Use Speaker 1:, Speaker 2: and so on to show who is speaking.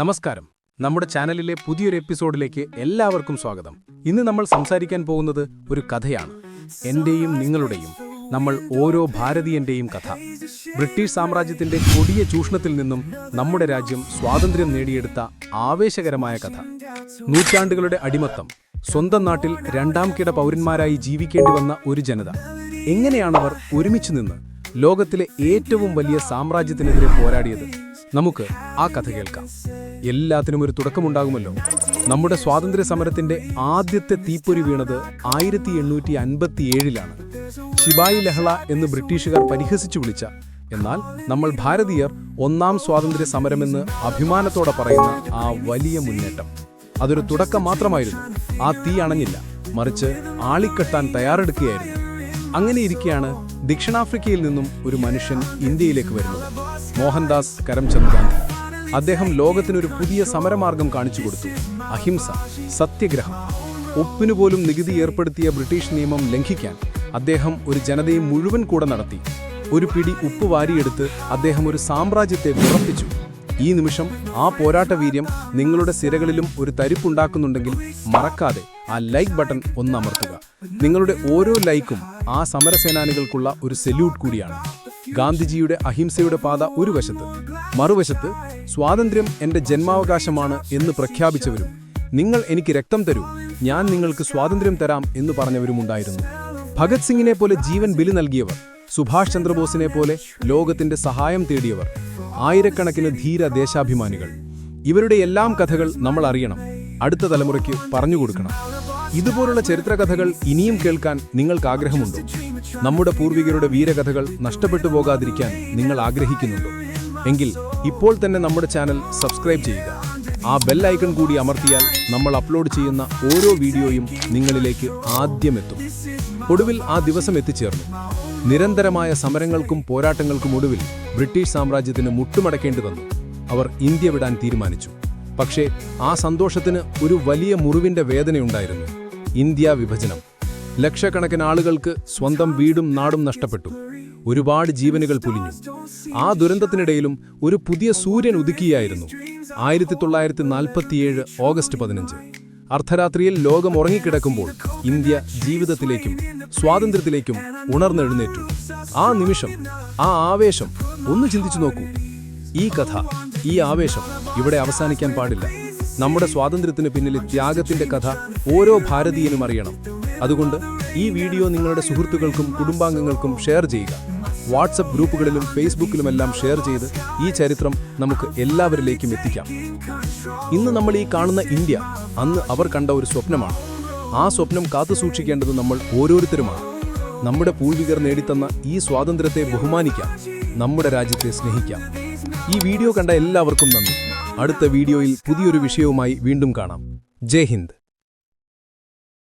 Speaker 1: നമസ്കാരം. നമ്മുടെ ചാനലിലെ പുതിയൊരു എപ്പിസോഡിലേക്ക് എല്ലാവർക്കും സ്വാഗതം. ഇന്ന് നമ്മൾ സംസാരിക്കാൻ പോകുന്നത് ഒരു കഥയാണ്. എന്റെയും നിങ്ങളുടെയും നമ്മൾ ഓരോ ഭാരതീയന്റെയും കഥ. ബ്രിട്ടീഷ് സാമ്രാജ്യത്തിന്റെ കൊടിയ ചൂഷണത്തിൽ നിന്നും നമ്മുടെ രാജ്യം സ്വാതന്ത്ര്യം നേടിയെടുത്ത ആവേശകരമായ കഥ. നൂറ്റാണ്ടുകളുടെ അടിമത്തം സ്വന്തം നാട്ടിൽ രണ്ടാം കിട പൗരന്മാരായി ജീവിക്കേണ്ടി വന്ന ഒരു ജനത. എങ്ങനെയാണവർ ഒരുമിച്ച് നിന്ന് ലോകത്തിലെ ഏറ്റവും വലിയ സാമ്രാജ്യത്തിനെതിരെ പോരാടിയത്? നമുക്ക് ആ കഥ കേൾക്കാം. എല്ലാത്തിനും ഒരു തുടക്കമുണ്ടാകുമല്ലോ. നമ്മുടെ സ്വാതന്ത്ര്യ സമരത്തിന്റെ ആദ്യത്തെ തീപ്പൊരി വീണത് ആയിരത്തി എണ്ണൂറ്റി അൻപത്തിയേഴിലാണ് ശിബായി ലഹള എന്ന് ബ്രിട്ടീഷുകാർ പരിഹസിച്ചു വിളിച്ച എന്നാൽ നമ്മൾ ഭാരതീയർ ഒന്നാം സ്വാതന്ത്ര്യ സമരമെന്ന് അഭിമാനത്തോടെ പറയുന്ന ആ വലിയ മുന്നേറ്റം. അതൊരു തുടക്കം മാത്രമായിരുന്നു. ആ തീ അണഞ്ഞില്ല. മറിച്ച് ആളിക്കെട്ടാൻ തയ്യാറെടുക്കുകയായിരുന്നു. അങ്ങനെ ഇരിക്കെയാണ് ദക്ഷിണാഫ്രിക്കയിൽ നിന്നും ഒരു മനുഷ്യൻ ഇന്ത്യയിലേക്ക് വരുന്നത്. മോഹൻദാസ് കരംചന്ദ് ഗാന്ധി. അദ്ദേഹം ലോകത്തിനൊരു പുതിയ സമരമാർഗം കാണിച്ചു കൊടുത്തു. അഹിംസ സത്യഗ്രഹം. ഒപ്പിനുപോലും നികുതി ഏർപ്പെടുത്തിയ ബ്രിട്ടീഷ് നിയമം ലംഘിക്കാൻ അദ്ദേഹം ഒരു ജനതയെ മുഴുവൻ കൂടെ നടത്തി. ഒരു പിടി ഉപ്പ് വാരിയെടുത്ത് അദ്ദേഹം ഒരു സാമ്രാജ്യത്തെ വിറപ്പിച്ചു. ഈ നിമിഷം ആ പോരാട്ട വീര്യം നിങ്ങളുടെ സിരകളിലും ഒരു തരിപ്പുണ്ടാക്കുന്നുണ്ടെങ്കിൽ മറക്കാതെ ആ ലൈക്ക് ബട്ടൺ ഒന്നമർത്തുക നിങ്ങളുടെ ഓരോ ലൈക്കും ആ സമരസേനാനികൾക്കുള്ള ഒരു സെല്യൂട്ട് കൂടിയാണ്. ഗാന്ധിജിയുടെ അഹിംസയുടെ പാത ഒരു വശത്ത് മറുവശത്ത് സ്വാതന്ത്ര്യം എന്റെ ജന്മാവകാശമാണ് എന്ന് പ്രഖ്യാപിച്ചവരും നിങ്ങൾ എനിക്ക് രക്തം തരൂ ഞാൻ നിങ്ങൾക്ക് സ്വാതന്ത്ര്യം തരാം എന്ന് പറഞ്ഞവരുമുണ്ടായിരുന്നു ഭഗത് സിംഗിനെ പോലെ ജീവൻ ബലി നൽകിയവർ സുഭാഷ് ചന്ദ്രബോസിനെ പോലെ ലോകത്തിന്റെ സഹായം തേടിയവർ ആയിരക്കണക്കിന് ധീര ദേശാഭിമാനികൾ. ഇവരുടെ എല്ലാം കഥകൾ നമ്മൾ അറിയണം അടുത്ത തലമുറയ്ക്ക് പറഞ്ഞുകൊടുക്കണം ഇതുപോലുള്ള ചരിത്രകഥകൾ ഇനിയും കേൾക്കാൻ നിങ്ങൾക്ക് ആഗ്രഹമുണ്ടോ? നമ്മുടെ പൂർവികരുടെ വീരകഥകൾ നഷ്ടപ്പെട്ടു പോകാതിരിക്കാൻ നിങ്ങൾ ആഗ്രഹിക്കുന്നുണ്ടോ? എങ്കിൽ ഇപ്പോൾ തന്നെ നമ്മുടെ ചാനൽ സബ്സ്ക്രൈബ് ചെയ്യുക. ആ ബെൽ ഐക്കൺ കൂടി അമർത്തിയാൽ നമ്മൾ അപ്ലോഡ് ചെയ്യുന്ന ഓരോ വീഡിയോയും നിങ്ങളിലേക്ക് ആദ്യം എത്തും. ഒടുവിൽ ആ ദിവസം എത്തിച്ചേർന്നു. നിരന്തരമായ സമരങ്ങൾക്കും പോരാട്ടങ്ങൾക്കും ഒടുവിൽ ബ്രിട്ടീഷ് സാമ്രാജ്യത്തിന് മുട്ടുമടക്കേണ്ടി വന്നു. അവർ ഇന്ത്യ വിടാൻ തീരുമാനിച്ചു. പക്ഷേ ആ സന്തോഷത്തിന് ഒരു വലിയ മുറിവിന്റെ വേദനയുണ്ടായിരുന്നു. ഇന്ത്യ വിഭജനം. ലക്ഷക്കണക്കിന് ആളുകൾക്ക് സ്വന്തം വീടും നാടും നഷ്ടപ്പെട്ടു. ഒരുപാട് ജീവനുകൾ പുലിഞ്ഞു. ആ ദുരന്തത്തിനിടയിലും ഒരു പുതിയ സൂര്യൻ ഉദിക്കുകയായിരുന്നു. ആയിരത്തി തൊള്ളായിരത്തി നാൽപ്പത്തിയേഴ് ഓഗസ്റ്റ് പതിനഞ്ച്. അർദ്ധരാത്രിയിൽ ലോകം ഉറങ്ങിക്കിടക്കുമ്പോൾ ഇന്ത്യ ജീവിതത്തിലേക്കും സ്വാതന്ത്ര്യത്തിലേക്കും ഉണർന്നെഴുന്നേറ്റു. ആ നിമിഷം ആ ആവേശം ഒന്ന് ചിന്തിച്ചു നോക്കൂ. ഈ കഥ ഈ ആവേശം ഇവിടെ അവസാനിക്കാൻ പാടില്ല. നമ്മുടെ സ്വാതന്ത്ര്യത്തിന് പിന്നിലെ ത്യാഗത്തിന്റെ കഥ ഓരോ ഭാരതീയനും അറിയണം. അതുകൊണ്ട് ഈ വീഡിയോ നിങ്ങളുടെ സുഹൃത്തുക്കൾക്കും കുടുംബാംഗങ്ങൾക്കും ഷെയർ ചെയ്യുക. വാട്സപ്പ് ഗ്രൂപ്പുകളിലും ഫേസ്ബുക്കിലുമെല്ലാം ഷെയർ ചെയ്ത് ഈ ചരിത്രം നമുക്ക് എല്ലാവരിലേക്കും എത്തിക്കാം. ഇന്ന് നമ്മൾ ഈ കാണുന്ന ഇന്ത്യ അന്ന് അവർ കണ്ട ഒരു സ്വപ്നമാണ്. ആ സ്വപ്നം കാത്തുസൂക്ഷിക്കേണ്ടത് നമ്മൾ ഓരോരുത്തരുമാണ്. നമ്മുടെ പൂർവികർ നേടിത്തന്ന ഈ സ്വാതന്ത്ര്യത്തെ ബഹുമാനിക്കാം. നമ്മുടെ രാജ്യത്തെ സ്നേഹിക്കാം. ഈ വീഡിയോ കണ്ട എല്ലാവർക്കും നന്ദി. അടുത്ത വീഡിയോയിൽ പുതിയൊരു വിഷയവുമായി വീണ്ടും കാണാം. ജയ് ഹിന്ദ്.